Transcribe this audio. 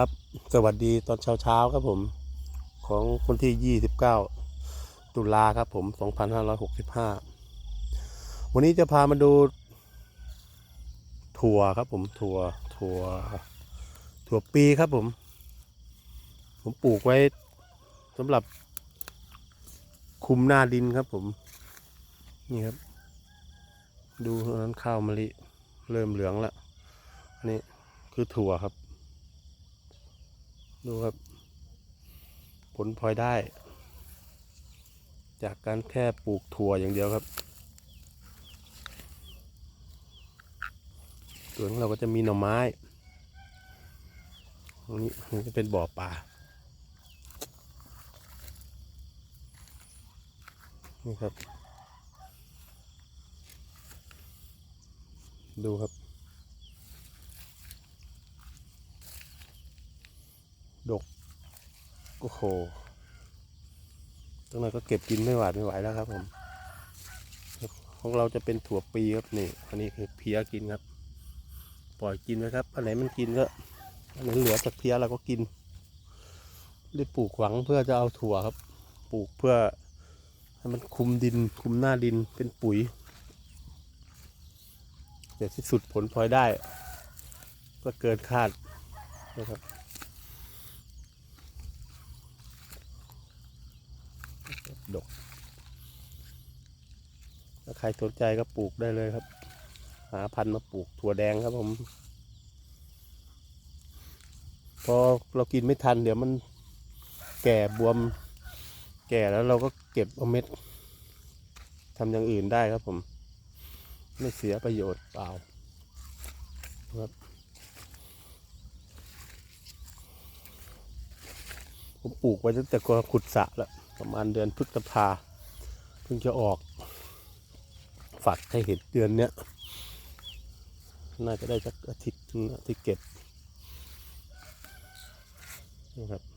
ครับ สวัสดีตอนเช้าๆครับผม ของวันที่ 29 ตุลาครับผม 2565 วันนี้จะพามาดู ถั่วครับผมถั่วถั่ว ถั่วปีครับผม ผมปลูกไว้สำหรับคุมหน้าดินครับผม นี่ครับ ดูนั้นข้าวมะลิ เริ่มเหลืองแล้วอันนี้คือถั่วครับ ดูครับ ผลพลอยได้ จากการแค่ปลูกถั่วอย่างเดียวครับส่วนของเราก็จะมีหน่อไม้ตรงนี้จะเป็นบ่อปลา นี่ครับ ดูครับ ดกโอ้โหตรงนั้นก็เก็บกินไม่หวาดไม่ไหวแล้วครับผมของเราจะเป็นถั่วปีครับนี่ อันนี้คือเพี้ยกินครับ ปล่อยกินไว้ครับ อันไหนมันกินก็อันไหนเหลือจากเพี้ยเราก็กินได้ปลูกหวังเพื่อจะเอาถั่วครับ ปลูกเพื่อให้มันคุมดิน คุมหน้าดินเป็นปุ๋ยแต่ที่สุดผลพลอยได้ ก็เกินคาดนะครับ ดก ถ้าใครสนใจก็ปลูกได้เลยครับ หาพันธุ์มาปลูกถั่วแดงครับผม พอเรากินไม่ทันเดี๋ยวมันแก่บวม แก่แล้วเราก็เก็บเอาเม็ดทำอย่างอื่นได้ครับผม ไม่เสียประโยชน์เปล่าครับผมปลูกไว้ตั้งแต่ก่อนขุดสระแล้ว ประมาณเดือนพฤษภาเพิ่งจะออก ฝักให้เห็นเดือนเนี้ยน่าจะได้สักอาทิตย์อาทิตย์เก็บนะครับ